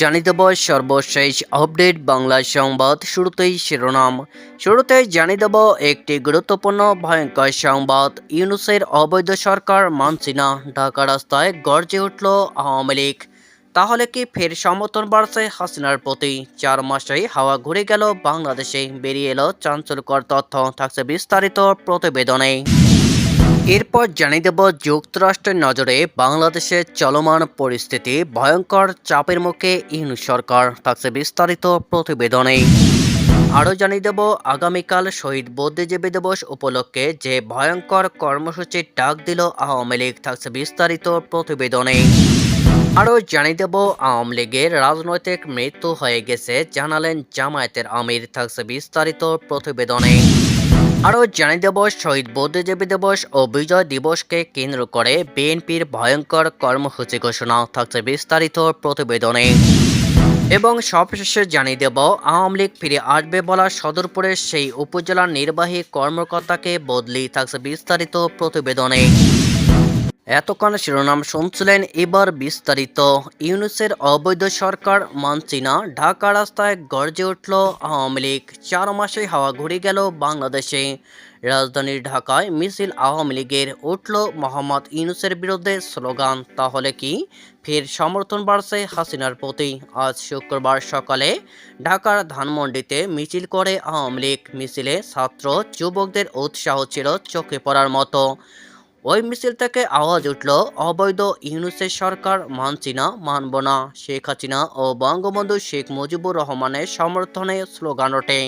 জানিয়ে দেব সর্বশেষ আপডেট বাংলা সংবাদ শুরুতেই শিরোনাম। শুরুতেই জানিয়ে দেব একটি গুরুত্বপূর্ণ ভয়ঙ্কর সংবাদ। ইউনুসের অবৈধ সরকার মানছি না। ঢাকা রাস্তায় গর্জে উঠল আওয়ামী লীগ। তাহলে কি ফের সমর্থন বাড়ছে হাসিনার প্রতি? চার মাসেই হাওয়া ঘুরে গেল বাংলাদেশে। বেরিয়ে এলো চাঞ্চল্যকর তথ্য। থাকছে বিস্তারিত প্রতিবেদনে। এরপর জানিয়ে দেব যুক্তরাষ্ট্রের নজরে বাংলাদেশের চলমান পরিস্থিতি, ভয়ঙ্কর চাপের মুখে ইউনূস সরকার থাকছে বিস্তারিত প্রতিবেদনে। আরও জানিয়ে দেব, আগামীকাল শহীদ বুদ্ধিজীবী দিবস উপলক্ষে যে ভয়ঙ্কর কর্মসূচির ডাক দিল আওয়ামী লীগ থাকছে বিস্তারিত প্রতিবেদনে। আরও জানিয়ে দেব, আওয়ামী লীগের রাজনৈতিক মৃত্যু হয়ে গেছে, জানালেন জামায়াতের আমির থাকছে বিস্তারিত প্রতিবেদনে। আরও জানিয়ে দেব, শহীদ বুদ্ধিজীবী দিবস ও বিজয় দিবসকে কেন্দ্র করে বিএনপির ভয়ঙ্কর কর্মসূচি ঘোষণা থাকছে বিস্তারিত প্রতিবেদনে। এবং সবশেষে জানিয়ে দেব, আওয়ামী লীগ ফিরে আসবে বলা সদরপুরের সেই উপজেলার নির্বাহী কর্মকর্তাকে বদলি থাকছে বিস্তারিত প্রতিবেদনে। এতক্ষণ শিরোনাম শুনছিলেন এবার বিস্তারিত। ইউনুসের অবৈধ সরকার মানছি না, ঢাকা রাস্তায় গর্জে উঠল আওয়ামী লীগ। চার মাসে হাওয়া ঘুরে গেল বাংলাদেশে। রাজধানীর ঢাকায় মিছিল আওয়ামী লীগের, উঠল মোহাম্মদ ইউনুসের বিরুদ্ধে স্লোগান, তাহলে কি? ফের সমর্থন বাড়ছে হাসিনার প্রতি। আজ শুক্রবার সকালে ঢাকার ধানমন্ডিতে মিছিল করে আওয়ামী লীগ। মিছিলে ছাত্র, যুবকদের উৎসাহ ছিল চোখে পড়ার মতো। ওই মিছিল থেকে আওয়াজ উঠল, অবৈধ ইউনুসের সরকার মানছি না, মানব না। শেখ হাসিনা ও বঙ্গবন্ধু শেখ মুজিবুর রহমানের সমর্থনে স্লোগান ওঠে।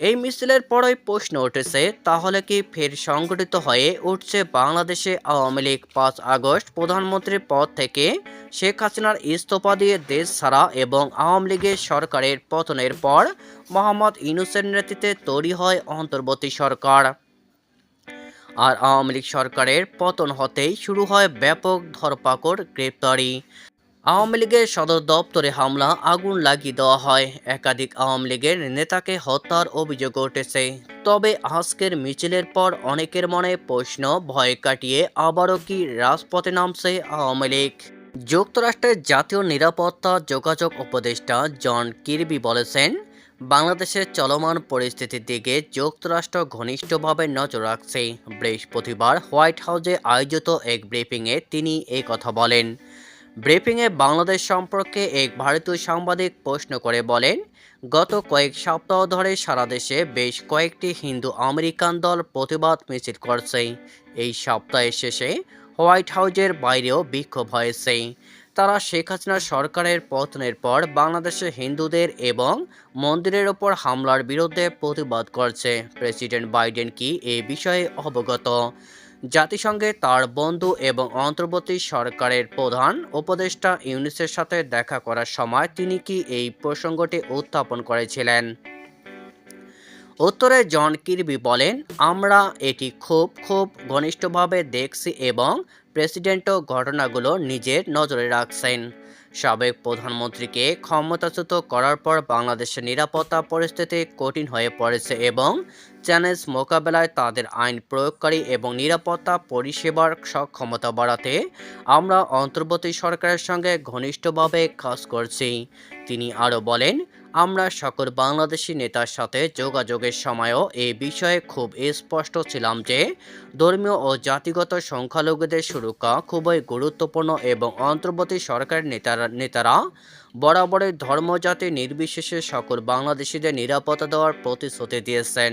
এই মিছিলের পরই প্রশ্ন উঠেছে, তাহলে কি ফের সংগঠিত হয়ে উঠছে বাংলাদেশে আওয়ামী লীগ? পাঁচ আগস্ট, প্রধানমন্ত্রীর পদ থেকে শেখ হাসিনার ইস্তফা দিয়ে দেশ ছাড়া এবং আওয়ামী লীগের সরকারের পতনের পর মোহাম্মদ ইউনুসের নেতৃত্বে তৈরি হয় অন্তর্বর্তী সরকার। আর আওয়ামী লীগ সরকারের পতন হতেই শুরু হয় ব্যাপক ধরপাকড়, গ্রেপ্তারি। আওয়ামী লীগের সদর দপ্তরে হামলা, আগুন লাগিয়ে দেওয়া হয়। একাধিক আওয়ামী লীগের নেতাকে হত্যার অভিযোগ উঠেছে। তবে আজকের মিছিলের পর অনেকের মনে প্রশ্ন, ভয় কাটিয়ে আবারও কি রাজপথে নামছে আওয়ামী লীগ? যুক্তরাষ্ট্রের জাতীয় নিরাপত্তা যোগাযোগ উপদেষ্টা জন কিরবি বলেছেন বাংলাদেশের চলমান পরিস্থিতির দিকে যুক্তরাষ্ট্র ঘনিষ্ঠভাবে নজর রাখছে। বৃহস্পতিবার হোয়াইট হাউসে আয়োজিত এক ব্রিফিংয়ে তিনি কথা বলেন। ব্রিফিংয়ে বাংলাদেশ সম্পর্কে এক ভারতীয় সাংবাদিক প্রশ্ন করে বলেন, গত কয়েক সপ্তাহ ধরে সারা দেশে বেশ কয়েকটি হিন্দু আমেরিকান দল প্রতিবাদ মিছিল করছে। এই সপ্তাহের শেষে হোয়াইট হাউজের বাইরেও বিক্ষোভ হয়েছে। তারা শেখ হাসিনা সরকারের পতনের পর বাংলাদেশে হিন্দুদের এবং মন্দিরের ওপর হামলার বিরুদ্ধে প্রতিবাদ করছে। প্রেসিডেন্ট বাইডেন কি এ বিষয়ে অবগত? জাতিসংঘে তার বন্ধু এবং অন্তর্বর্তী সরকারের প্রধান উপদেষ্টা ইউনিসের সাথে দেখা করার সময় তিনি কি এই প্রসঙ্গটি উত্থাপন করেছিলেন? উত্তরে জন কিরবি বলেন, আমরা এটি খুব খুব ঘনিষ্ঠভাবে দেখছি এবং প্রেসিডেন্টও ঘটনাগুলো নিজের নজরে রাখছেন। সাবেক প্রধানমন্ত্রীকে ক্ষমতাচ্যুত করার পর বাংলাদেশের নিরাপত্তা পরিস্থিতি কঠিন হয়ে পড়েছে এবং চ্যালেঞ্জ মোকাবেলায় তাদের আইন প্রয়োগকারী এবং নিরাপত্তা পরিষেবার সক্ষমতা বাড়াতে আমরা অন্তর্বর্তী সরকারের সঙ্গে ঘনিষ্ঠভাবে কাজ করছি। তিনি আরও বলেন আমরা সকল বাংলাদেশি নেতার সাথে যোগাযোগের সময়ও এই বিষয়ে খুব স্পষ্ট ছিলাম যে ধর্মীয় ও জাতিগত সংখ্যালঘুদের সুরক্ষা খুবই গুরুত্বপূর্ণ এবং অন্তর্বর্তী সরকারের নেতারা নেতারা বরাবরই ধর্মজাতি নির্বিশেষে সকল বাংলাদেশিদের নিরাপত্তা দেওয়ার প্রতিশ্রুতি দিয়েছেন।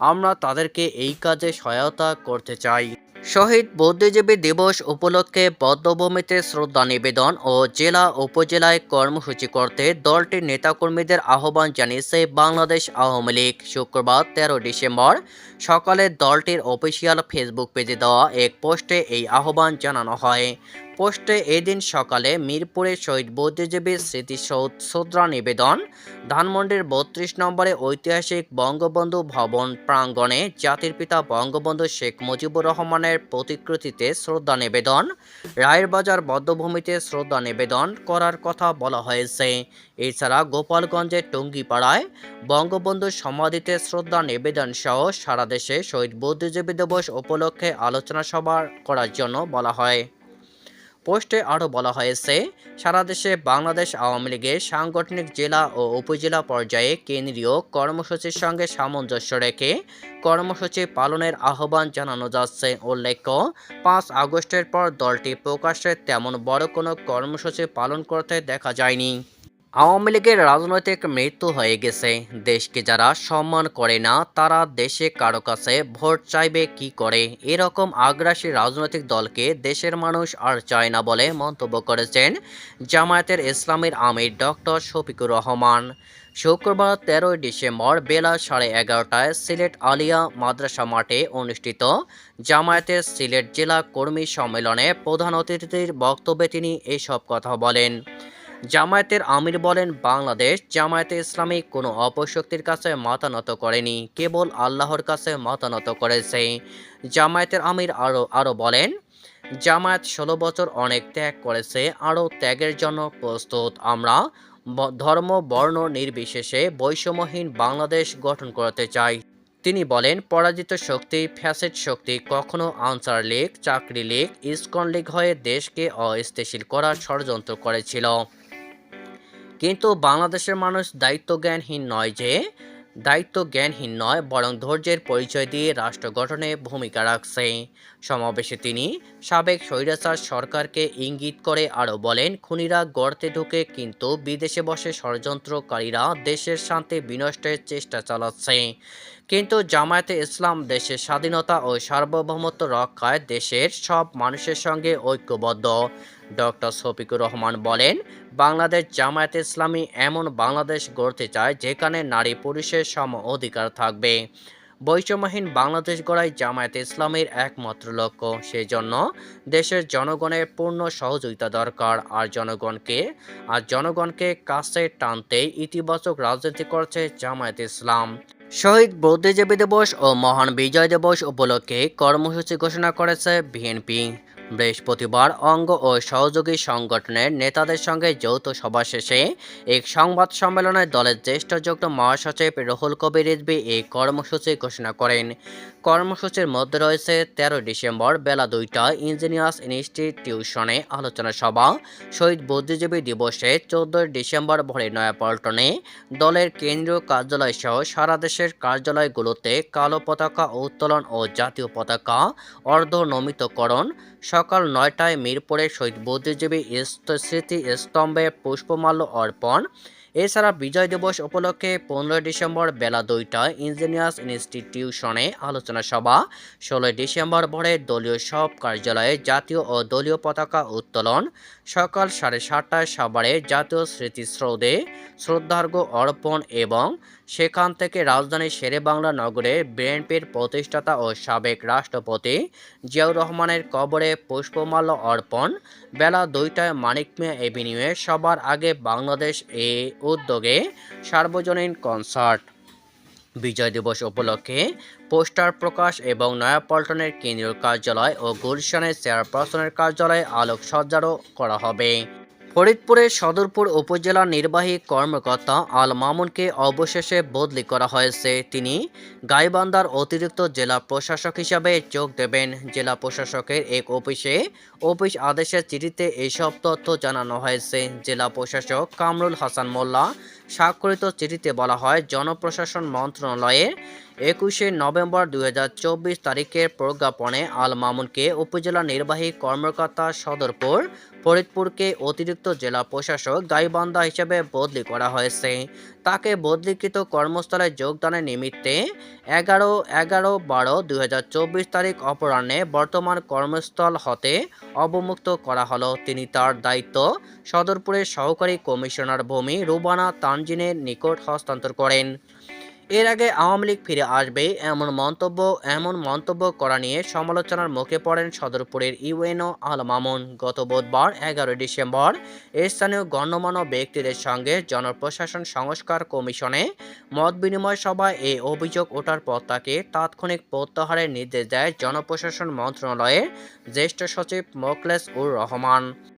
আমরা তাদেরকে এই কাজে সহায়তা করতে চাই। শহীদ বুদ্ধিজীবী দিবস উপলক্ষে বদ্ধভূমিতে শ্রদ্ধা নিবেদন ও জেলা উপজেলায় কর্মসূচি করতে দলটির নেতাকর্মীদের আহ্বান জানিয়েছে বাংলাদেশ আওয়ামী লীগ। শুক্রবার তেরো ডিসেম্বর সকালে দলটির অফিসিয়াল ফেসবুক পেজে দেওয়া এক পোস্টে এই আহ্বান জানানো হয়। পোস্টে এদিন সকালে মিরপুরে শহীদ বুদ্ধিজীবী স্মৃতিসৌধ শ্রদ্ধা নিবেদন, ধানমন্ডির বত্রিশ নম্বরে ঐতিহাসিক বঙ্গবন্ধু ভবন প্রাঙ্গণে জাতির পিতা বঙ্গবন্ধু শেখ মুজিবুর রহমানের প্রতিকৃতিতে শ্রদ্ধা নিবেদন, রায়েরবাজার বদ্ধভূমিতে শ্রদ্ধা নিবেদন করার কথা বলা হয়েছে। এছাড়া গোপালগঞ্জের টুঙ্গিপাড়ায় বঙ্গবন্ধু সমাধিতে শ্রদ্ধা নিবেদন সহ সারা দেশে শহীদ বুদ্ধিজীবী দিবস উপলক্ষে আলোচনা সভা করার জন্য বলা হয়। পোস্টে আরও বলা হয়েছে, সারা দেশে বাংলাদেশ আওয়ামী লীগের সাংগঠনিক জেলা ও উপজেলা পর্যায়ে কেন্দ্রীয় কর্মসূচির সঙ্গে সামঞ্জস্য রেখে কর্মসূচি পালনের আহ্বান জানানো যাচ্ছে। উল্লেখ্য, পাঁচ আগস্টের পর দলটি প্রকাশ্যে তেমন বড় কোনো কর্মসূচি পালন করতে দেখা যায়নি। আওয়ামী লীগের রাজনৈতিক মৃত্যু হয়ে গেছে। দেশকে যারা সম্মান করে না, তারা দেশে কারও কাছে ভোট চাইবে কি করে? এরকম আগ্রাসী রাজনৈতিক দলকে দেশের মানুষ আর চায় না বলে মন্তব্য করেছেন জামায়াতের ইসলামের আমির ডক্টর শফিকুর রহমান। শুক্রবার তেরোই ডিসেম্বর বেলা সাড়ে এগারোটায় সিলেট আলিয়া মাদ্রাসা মাঠে অনুষ্ঠিত জামায়াতের সিলেট জেলা কর্মী সম্মেলনে প্রধান অতিথির বক্তব্যে তিনি এসব কথা বলেন। জামায়াতের আমির বলেন, বাংলাদেশ জামায়াতে ইসলামী কোনো অপশক্তির কাছে মাথা নত করেনি, কেবল আল্লাহর কাছে মাথা নত করেছে। জামায়াতের আমির আরও আরও বলেন, জামায়াত ষোলো বছর অনেক ত্যাগ করেছে আরও ত্যাগের জন্য প্রস্তুত। আমরা ধর্ম, বর্ণ নির্বিশেষে বৈষম্যহীন বাংলাদেশ গঠন করতে চাই। তিনি বলেন, পরাজিত শক্তি ফ্যাসেট শক্তি, কখনো আনসার লীগ, চাকরি লীগ, ইস্কন লীগ হয়ে দেশকে অস্থিতিশীল করার ষড়যন্ত্র করেছিল। কিন্তু বাংলাদেশের মানুষ দায়িত্ব জ্ঞানহীন নয় যে দায়িত্ব জ্ঞানহীন নয়, বরং ধৈর্যের পরিচয় দিয়ে রাষ্ট্র গঠনে ভূমিকা রাখছে। সমাবেশে তিনি সাবেক স্বৈরাচার সরকারকে ইঙ্গিত করে আরও বলেন, খুনিরা গর্তে ঢুকে, কিন্তু বিদেশে বসে ষড়যন্ত্রকারীরা দেশের শান্তি বিনষ্টের চেষ্টা চালাচ্ছে। কিন্তু জামায়াতে ইসলাম দেশের স্বাধীনতা ও সার্বভৌমত্ব রক্ষায় দেশের সব মানুষের সঙ্গে ঐক্যবদ্ধ। ডক্টর শফিকুর রহমান বলেন, বাংলাদেশ জামায়াতে ইসলামী এমন বাংলাদেশ গড়তে চায় যেখানে নারী পুরুষের সম অধিকার থাকবে। বৈষম্যহীন বাংলাদেশ গড়াই জামায়াতে ইসলামের একমাত্র লক্ষ্য। সেই জন্য দেশের জনগণের পূর্ণ সহযোগিতা দরকার। আর জনগণকে আর জনগণকে কাছে টানতে ইতিবাচক রাজনীতি করছে জামায়াত ইসলাম। শহীদ বুদ্ধিজীবী দিবস ও মহান বিজয় দিবস উপলক্ষে কর্মসূচি ঘোষণা করেছে বিএনপি। বৃহস্পতিবার অঙ্গ ও সহযোগী সংগঠনের নেতাদের সঙ্গে যৌথ সভা শেষে এক সংবাদ সম্মেলনে দলের জ্যেষ্ঠ যুগ্ম মহাসচিব রুহুল কবির রিজভী এই কর্মসূচি ঘোষণা করেন। কর্মসূচির মধ্যে রয়েছে তেরো ডিসেম্বর বেলা দুইটা ইঞ্জিনিয়ার্স ইনস্টিটিউশনে আলোচনা সভা, শহীদ বুদ্ধিজীবী দিবসে চোদ্দই ডিসেম্বর ভোরে নয়াপল্টনে দলের কেন্দ্রীয় কার্যালয় সহ সারা দেশের কার্যালয়গুলোতে কালো পতাকা উত্তোলন ও জাতীয় পতাকা অর্ধনমিতকরণ সকাল নয়টায় মিরপুরে শহীদ বুদ্ধিজীবী স্মৃতি স্তম্ভে পুষ্পমাল্য অর্পণ। এছাড়া বিজয় দিবস উপলক্ষে পনেরোই ডিসেম্বর বেলা দুইটায় ইঞ্জিনিয়ার্স ইনস্টিটিউশনে আলোচনা সভা। ষোলোই ডিসেম্বর ভোরে দলীয় সব কার্যালয়ে জাতীয় ও দলীয় পতাকা উত্তোলন। সকাল সাড়ে সাতটায় সাভারে জাতীয় স্মৃতিস্রোতে শ্রদ্ধার্ঘ অর্পণ এবং সেখান থেকে রাজধানীর শেরেবাংলা নগরে বিএনপির প্রতিষ্ঠাতা ও সাবেক রাষ্ট্রপতি জিয়াউর রহমানের কবরে পুষ্পমাল্য অর্পণ বেলা দুইটায় মানিক মিয়া এভিনিউয়ে সবার আগে বাংলাদেশ এ উদ্যোগে সার্বজনীন কনসার্ট। বিজয় দিবস উপলক্ষে পোস্টার প্রকাশ এবং নয়াপল্টনের কেন্দ্রীয় কার্যালয় ও গুলশানের চেয়ারপারসনের কার্যালয়ে আলোকসজ্জারও করা হবে। ফরিদপুরের সদরপুর উপজেলা নির্বাহী কর্মকর্তা আল মামুনকে অবশেষে বদলি করা হয়েছে। তিনি গাইবান্ধার অতিরিক্ত জেলা প্রশাসক হিসাবে যোগ দেবেন। জেলা প্রশাসকের এক অফিসে অফিস আদেশের চিঠিতে এইসব তথ্য জানানো হয়েছে। জেলা প্রশাসক কামরুল হাসান মোল্লা স্বাক্ষরিত চিঠিতে বলা হয়, জনপ্রশাসন মন্ত্রণালয়ের একুশে নভেম্বর দুই হাজার চব্বিশ তারিখের প্রজ্ঞাপনে আল মামুনকে উপজেলা নির্বাহী কর্মকর্তা সদরপুর ফরিদপুরকে অতিরিক্ত জেলা প্রশাসক গাইবান্ধা হিসেবে বদলি করা হয়েছে। তাকে বদলিকৃত কর্মস্থলে যোগদানের নিমিত্তে এগারো এগারো, বারো, দুই তারিখ অপরাহ্নে বর্তমান কর্মস্থল হতে অবমুক্ত করা হলো। তিনি তার দায়িত্ব সদরপুরের সহকারী কমিশনার ভূমি রুবানা তানজিনের নিকট হস্তান্তর করেন। এর আগে আওয়ামী লীগ ফিরে আসবে এমন মন্তব্য এমন মন্তব্য করা নিয়ে সমালোচনার মুখে পড়েন সদরপুরের ইউএনও আল মামুন। গত বুধবার এগারোই ডিসেম্বর স্থানীয় গণ্যমান্য ব্যক্তিদের সঙ্গে জনপ্রশাসন সংস্কার কমিশনে মত বিনিময় সভায় এই অভিযোগ ওঠার পর তাকে তাৎক্ষণিক প্রত্যাহারের নির্দেশ দেয় জনপ্রশাসন মন্ত্রণালয়ের জ্যেষ্ঠ সচিব মোখলেস উর রহমান।